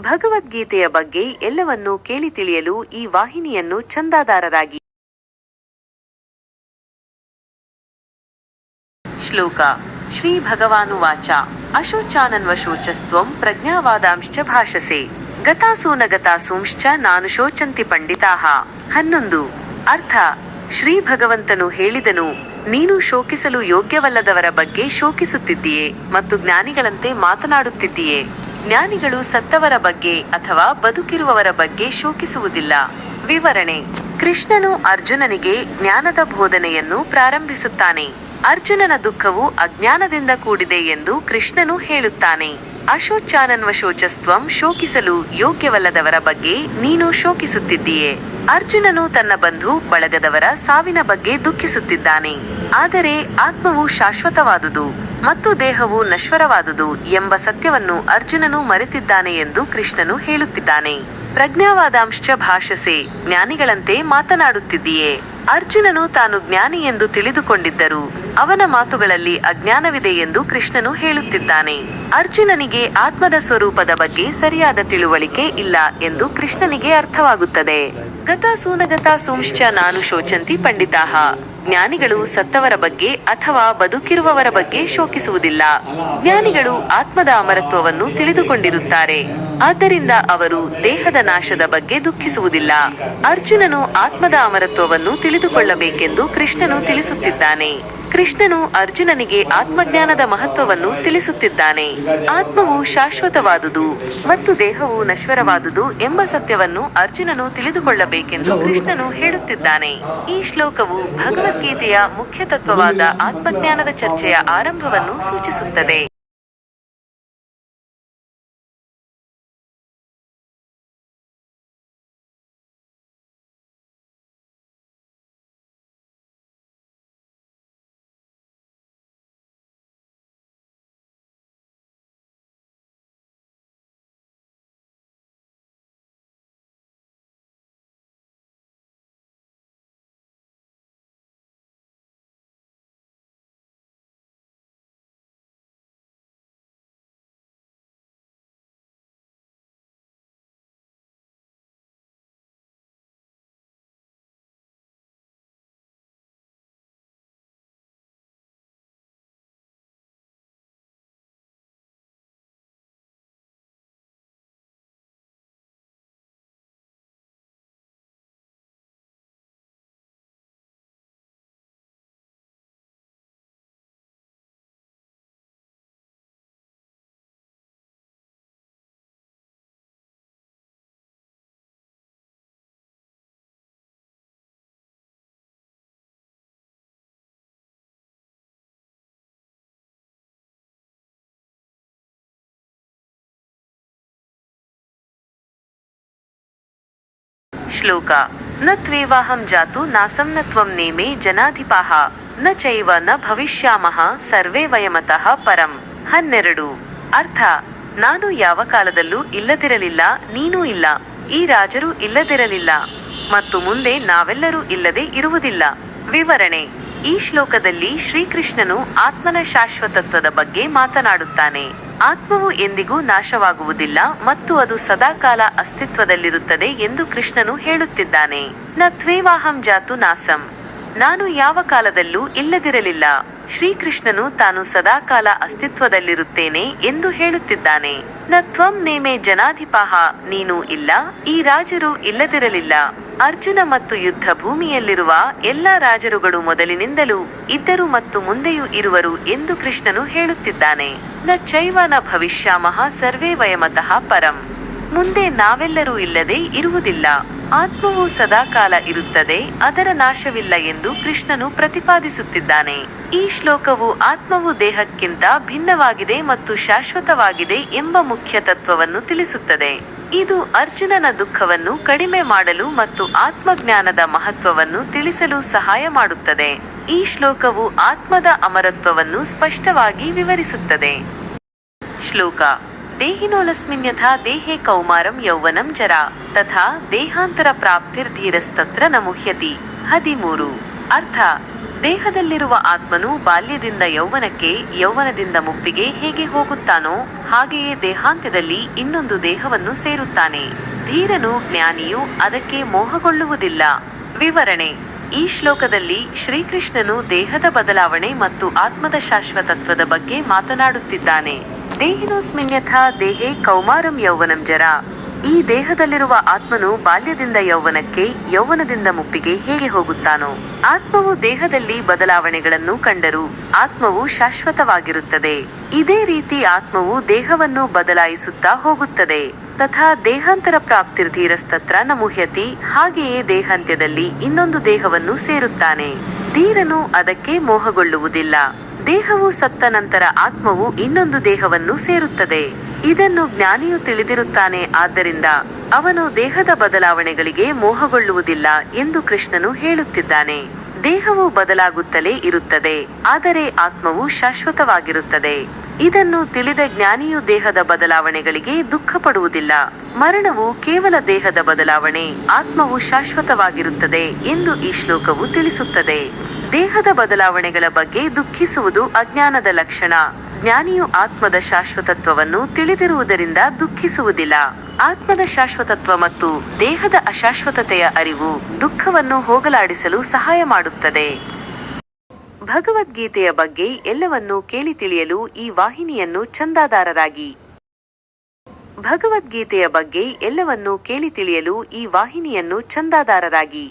ಭಗವದ್ಗೀತೆಯ ಬಗ್ಗೆ ಎಲ್ಲವನ್ನೂ ಕೇಳಿ ತಿಳಿಯಲು ಈ ವಾಹಿನಿಯನ್ನು ಚಂದಾದಾರರಾಗಿ ಶ್ಲೋಕ. ಶ್ರೀ ಭಗವಾನುವಾಚ. ಅಶೋಚಾನನ್ವಶೋಚಸ್ತ್ವಂ ಪ್ರಜ್ಞಾವಾದಾಂಶ್ಚ ಭಾಷಸೆ. ಗತಾಸೂನ ಗತಾಸೂಂಶ್ಚ ನಾನು ಶೋಚಂತಿ ಪಂಡಿತಾಹ ಹನ್ನೊಂದು. ಅರ್ಥ. ಶ್ರೀ ಭಗವಂತನು ಹೇಳಿದನು, ನೀನು ಶೋಕಿಸಲು ಯೋಗ್ಯವಲ್ಲದವರ ಬಗ್ಗೆ ಶೋಕಿಸುತ್ತಿದ್ದೀಯೆ ಮತ್ತು ಜ್ಞಾನಿಗಳಂತೆ ಮಾತನಾಡುತ್ತಿದ್ದೀಯೆ. ಜ್ಞಾನಿಗಳು ಸತ್ತವರ ಬಗ್ಗೆ ಅಥವಾ ಬದುಕಿರುವವರ ಬಗ್ಗೆ ಶೋಕಿಸುವುದಿಲ್ಲ. ವಿವರಣೆ. ಕೃಷ್ಣನು ಅರ್ಜುನನಿಗೆ ಜ್ಞಾನದ ಬೋಧನೆಯನ್ನು ಪ್ರಾರಂಭಿಸುತ್ತಾನೆ. ಅರ್ಜುನನ ದುಃಖವು ಅಜ್ಞಾನದಿಂದ ಕೂಡಿದೆ ಎಂದು ಕೃಷ್ಣನು ಹೇಳುತ್ತಾನೆ. ಅಶೋಚಾನನ್ವಶೋಚಸ್ತ್ವಂ ಶೋಕಿಸಲು ಯೋಗ್ಯವಲ್ಲದವರ ಬಗ್ಗೆ ನೀನು ಶೋಕಿಸುತ್ತಿದ್ದೀಯೆ. ಅರ್ಜುನನು ತನ್ನ ಬಂಧು ಬಳಗದವರ ಸಾವಿನ ಬಗ್ಗೆ ದುಃಖಿಸುತ್ತಿದ್ದಾನೆ. ಆದರೆ ಆತ್ಮವು ಶಾಶ್ವತವಾದುದು. ಮತ್ತು ದೇಹವು ನಶ್ವರವಾದುದು ಎಂಬ ಸತ್ಯವನ್ನು ಅರ್ಜುನನು ಮರೆತಿದ್ದಾನೆ ಎಂದು ಕೃಷ್ಣನು ಹೇಳುತ್ತಿದ್ದಾನೆ. ಪ್ರಜ್ಞಾವಾದಾಂಶ್ಚ ಭಾಷಸೆ, ಜ್ಞಾನಿಗಳಂತೆ ಮಾತನಾಡುತ್ತಿದ್ದೀಯೇ. ಅರ್ಜುನನು ತಾನು ಜ್ಞಾನಿ ಎಂದು ತಿಳಿದುಕೊಂಡಿದ್ದರು ಅವನ ಮಾತುಗಳಲ್ಲಿ ಅಜ್ಞಾನವಿದೆ ಎಂದು ಕೃಷ್ಣನು ಹೇಳುತ್ತಿದ್ದಾನೆ. ಅರ್ಜುನನಿಗೆ ಆತ್ಮದ ಸ್ವರೂಪದ ಬಗ್ಗೆ ಸರಿಯಾದ ತಿಳುವಳಿಕೆ ಇಲ್ಲ ಎಂದು ಕೃಷ್ಣನಿಗೆ ಅರ್ಥವಾಗುತ್ತದೆ. ಗತಾಸೂನಗತಾ ಸೂಂಶ್ಚ ನಾನು ಶೋಚಂತಿ ಪಂಡಿತಾಹ. ಜ್ಞಾನಿಗಳು ಸತ್ತವರ ಬಗ್ಗೆ ಅಥವಾ ಬದುಕಿರುವವರ ಬಗ್ಗೆ ಶೋಕಿಸುವುದಿಲ್ಲ. ಜ್ಞಾನಿಗಳು ಆತ್ಮದ ಅಮರತ್ವವನ್ನು ತಿಳಿದುಕೊಂಡಿರುತ್ತಾರೆ. ಆದ್ದರಿಂದ ಅವರು ದೇಹದ ನಾಶದ ಬಗ್ಗೆ ದುಃಖಿಸುವುದಿಲ್ಲ. ಅರ್ಜುನನು ಆತ್ಮದ ಅಮರತ್ವವನ್ನು ತಿಳಿದುಕೊಳ್ಳಬೇಕೆಂದು ಕೃಷ್ಣನು ತಿಳಿಸುತ್ತಿದ್ದಾನೆ. ಕೃಷ್ಣನು ಅರ್ಜುನನಿಗೆ ಆತ್ಮಜ್ಞಾನದ ಮಹತ್ವವನ್ನು ತಿಳಿಸುತ್ತಿದ್ದಾನೆ. ಆತ್ಮವು ಶಾಶ್ವತವಾದುದು ಮತ್ತು ದೇಹವು ನಶ್ವರವಾದುದು ಎಂಬ ಸತ್ಯವನ್ನು ಅರ್ಜುನನು ತಿಳಿದುಕೊಳ್ಳಬೇಕೆಂದು ಕೃಷ್ಣನು ಹೇಳುತ್ತಿದ್ದಾನೆ. ಈ ಶ್ಲೋಕವು ಭಗವದ್ಗೀತೆಯ ಮುಖ್ಯ ತತ್ವವಾದ ಆತ್ಮಜ್ಞಾನದ ಚರ್ಚೆಯ ಆರಂಭವನ್ನು ಸೂಚಿಸುತ್ತದೆ. ಶ್ಲೋಕ. ನ ತ್ವೇವಾಹಂ ಜಾತು ನಾಸಂ ನ ತ್ವಂ ನೇಮೆ ಜನಾಧಿಪಾಹ. ನ ಚೈವ ನ ಭವಿಷ್ಯಾಮಹ ಸರ್ವೇ ವಯಮತಃ ಪರಂ. ಹನ್ನೆರಡು. ಅರ್ಥ. ನಾನು ಯಾವ ಕಾಲದಲ್ಲೂ ಇಲ್ಲದಿರಲಿಲ್ಲ, ನೀನೂ ಇಲ್ಲ. ಈ ರಾಜರು ಇಲ್ಲದಿರಲಿಲ್ಲ. ಮತ್ತು ಮುಂದೆ ನಾವೆಲ್ಲರೂ ಇಲ್ಲದೆ ಇರುವುದಿಲ್ಲ. ವಿವರಣೆ. ಈ ಶ್ಲೋಕದಲ್ಲಿ ಶ್ರೀಕೃಷ್ಣನು ಆತ್ಮನ ಶಾಶ್ವತತ್ವದ ಬಗ್ಗೆ ಮಾತನಾಡುತ್ತಾನೆ. ಆತ್ಮವು ಎಂದಿಗೂ ನಾಶವಾಗುವುದಿಲ್ಲ ಮತ್ತು ಅದು ಸದಾಕಾಲ ಅಸ್ತಿತ್ವದಲ್ಲಿರುತ್ತದೆ ಎಂದು ಕೃಷ್ಣನು ಹೇಳುತ್ತಿದ್ದಾನೆ. ನ ತ್ವೇವಾಹಂ ಜಾತು ನಾಸಂ. ನಾನು ಯಾವ ಕಾಲದಲ್ಲೂ ಇಲ್ಲದಿರಲಿಲ್ಲ. ಶ್ರೀಕೃಷ್ಣನು ತಾನು ಸದಾಕಾಲ ಅಸ್ತಿತ್ವದಲ್ಲಿರುತ್ತೇನೆ ಎಂದು ಹೇಳುತ್ತಿದ್ದಾನೆ. ನ ತ್ವಂ ನೇಮೆ ಜನಾಧಿಪಾಹ, ನೀನು ಇಲ್ಲ, ಈ ರಾಜರು ಇಲ್ಲದಿರಲಿಲ್ಲ. ಅರ್ಜುನ ಮತ್ತು ಯುದ್ಧ ಭೂಮಿಯಲ್ಲಿರುವ ಎಲ್ಲ ರಾಜರುಗಳು ಮೊದಲಿನಿಂದಲೂ ಇದ್ದರು ಮತ್ತು ಮುಂದೆಯೂ ಇರುವರು ಎಂದು ಕೃಷ್ಣನು ಹೇಳುತ್ತಿದ್ದಾನೆ. ನ ಚೈವ ನ ಭವಿಷ್ಯಾಮಹ ಸರ್ವೇ ವಯಮತಃ ಪರಂ. ಮುಂದೆ ನಾವೆಲ್ಲರೂ ಇಲ್ಲದೆ ಇರುವುದಿಲ್ಲ. ಆತ್ಮವು ಸದಾಕಾಲ ಇರುತ್ತದೆ, ಅದರ ನಾಶವಿಲ್ಲ ಎಂದು ಕೃಷ್ಣನು ಪ್ರತಿಪಾದಿಸುತ್ತಿದ್ದಾನೆ. ಈ ಶ್ಲೋಕವು ಆತ್ಮವು ದೇಹಕ್ಕಿಂತ ಭಿನ್ನವಾಗಿದೆ ಮತ್ತು ಶಾಶ್ವತವಾಗಿದೆ ಎಂಬ ಮುಖ್ಯ ತತ್ವವನ್ನು ತಿಳಿಸುತ್ತದೆ. ಇದು ಅರ್ಜುನನ ದುಃಖವನ್ನು ಕಡಿಮೆ ಮಾಡಲು ಮತ್ತು ಆತ್ಮಜ್ಞಾನದ ಮಹತ್ವವನ್ನು ತಿಳಿಸಲು ಸಹಾಯ ಮಾಡುತ್ತದೆ. ಈ ಶ್ಲೋಕವು ಆತ್ಮದ ಅಮರತ್ವವನ್ನು ಸ್ಪಷ್ಟವಾಗಿ ವಿವರಿಸುತ್ತದೆ. ಶ್ಲೋಕ ದೇಹಿನೋಲಸ್ಮಿನ್ ಯಥಾ ದೇಹೇ ಕೌಮಾರಂ ಯೌವನಂ ಜರ ತಥಾ ದೇಹಾಂತರ ಪ್ರಾಪ್ತಿರ್ ಧೀರಸ್ತತ್ರ ನಮುಹ್ಯತಿ. ಹದಿಮೂರು. ಅರ್ಥ. ದೇಹದಲ್ಲಿರುವ ಆತ್ಮನು ಬಾಲ್ಯದಿಂದ ಯೌವನಕ್ಕೆ ಯೌವನದಿಂದ ಮುಪ್ಪಿಗೆ ಹೇಗೆ ಹೋಗುತ್ತಾನೋ ಹಾಗೆಯೇ ದೇಹಾಂತ್ಯದಲ್ಲಿ ಇನ್ನೊಂದು ದೇಹವನ್ನು ಸೇರುತ್ತಾನೆ. ಧೀರನು ಜ್ಞಾನಿಯು ಅದಕ್ಕೆ ಮೋಹಗೊಳ್ಳುವುದಿಲ್ಲ. ವಿವರಣೆ. ಈ ಶ್ಲೋಕದಲ್ಲಿ ಶ್ರೀಕೃಷ್ಣನು ದೇಹದ ಬದಲಾವಣೆ ಮತ್ತು ಆತ್ಮದ ಶಾಶ್ವತತ್ವದ ಬಗ್ಗೆ ಮಾತನಾಡುತ್ತಿದ್ದಾನೆ. ದೇಹಿನೋಸ್ಮಿನ್ ದೇಹೇ ಕೌಮಾರಂ ಯೌವನಂ ಜರ. ಈ ದೇಹದಲ್ಲಿರುವ ಆತ್ಮನು ಬಾಲ್ಯದಿಂದ ಯೌವನಕ್ಕೆ, ಯೌವನದಿಂದ ಮುಪ್ಪಿಗೆ ಹೇಗೆ ಹೋಗುತ್ತಾನೋ. ಆತ್ಮವು ದೇಹದಲ್ಲಿ ಬದಲಾವಣೆಗಳನ್ನು ಕಂಡರು ಆತ್ಮವು ಶಾಶ್ವತವಾಗಿರುತ್ತದೆ. ಇದೇ ರೀತಿ ಆತ್ಮವು ದೇಹವನ್ನು ಬದಲಾಯಿಸುತ್ತಾ ಹೋಗುತ್ತದೆ. ತಥಾ ದೇಹಾಂತರ ಪ್ರಾಪ್ತಿರ್ಧೀರಸ್ತತ್ರ ನಮುಹ್ಯತಿ, ಹಾಗೆಯೇ ದೇಹಾಂತ್ಯದಲ್ಲಿ ಇನ್ನೊಂದು ದೇಹವನ್ನು ಸೇರುತ್ತಾನೆ. ಧೀರನು ಅದಕ್ಕೆ ಮೋಹಗೊಳ್ಳುವುದಿಲ್ಲ. ದೇಹವು ಸತ್ತ ನಂತರ ಆತ್ಮವು ಇನ್ನೊಂದು ದೇಹವನ್ನು ಸೇರುತ್ತದೆ. ಇದನ್ನು ಜ್ಞಾನಿಯು ತಿಳಿದಿರುತ್ತಾನೆ, ಆದ್ದರಿಂದ ಅವನು ದೇಹದ ಬದಲಾವಣೆಗಳಿಗೆ ಮೋಹಗೊಳ್ಳುವುದಿಲ್ಲ ಎಂದು ಕೃಷ್ಣನು ಹೇಳುತ್ತಿದ್ದಾನೆ. ದೇಹವು ಬದಲಾಗುತ್ತಲೇ ಇರುತ್ತದೆ, ಆದರೆ ಆತ್ಮವು ಶಾಶ್ವತವಾಗಿರುತ್ತದೆ. ಇದನ್ನು ತಿಳಿದ ಜ್ಞಾನಿಯು ದೇಹದ ಬದಲಾವಣೆಗಳಿಗೆ ದುಃಖ ಪಡುವುದಿಲ್ಲ ಮರಣವು ಕೇವಲ ದೇಹದ ಬದಲಾವಣೆ, ಆತ್ಮವು ಶಾಶ್ವತವಾಗಿರುತ್ತದೆ ಎಂದು ಈ ಶ್ಲೋಕವು ತಿಳಿಸುತ್ತದೆ. ದೇಹದ ಬದಲಾವಣೆಗಳ ಬಗ್ಗೆ ದುಃಖಿಸುವುದು ಅಜ್ಞಾನದ ಲಕ್ಷಣ. ಜ್ಞಾನಿಯು ಆತ್ಮದ ಶಾಶ್ವತತ್ವವನ್ನು ತಿಳಿದಿರುವುದರಿಂದ ದುಃಖಿಸುವುದಿಲ್ಲ. ಆತ್ಮದ ಶಾಶ್ವತತ್ವ ಮತ್ತು ದೇಹದ ಅಶಾಶ್ವತತೆಯ ಅರಿವು ದುಃಖವನ್ನು ಹೋಗಲಾಡಿಸಲು ಸಹಾಯ ಮಾಡುತ್ತದೆ. ಭಗವದ್ಗೀತೆಯ ಬಗ್ಗೆ ಎಲ್ಲವನ್ನೂ ಕೇಳಿ ತಿಳಿಯಲು ಈ ವಾಹಿನಿಯನ್ನು ಚಂದಾದಾರರಾಗಿ ಭಗವದ್ಗೀತೆಯ ಬಗ್ಗೆ ಎಲ್ಲವನ್ನೂ ಕೇಳಿ ತಿಳಿಯಲು ಈ ವಾಹಿನಿಯನ್ನು ಚಂದಾದಾರರಾಗಿ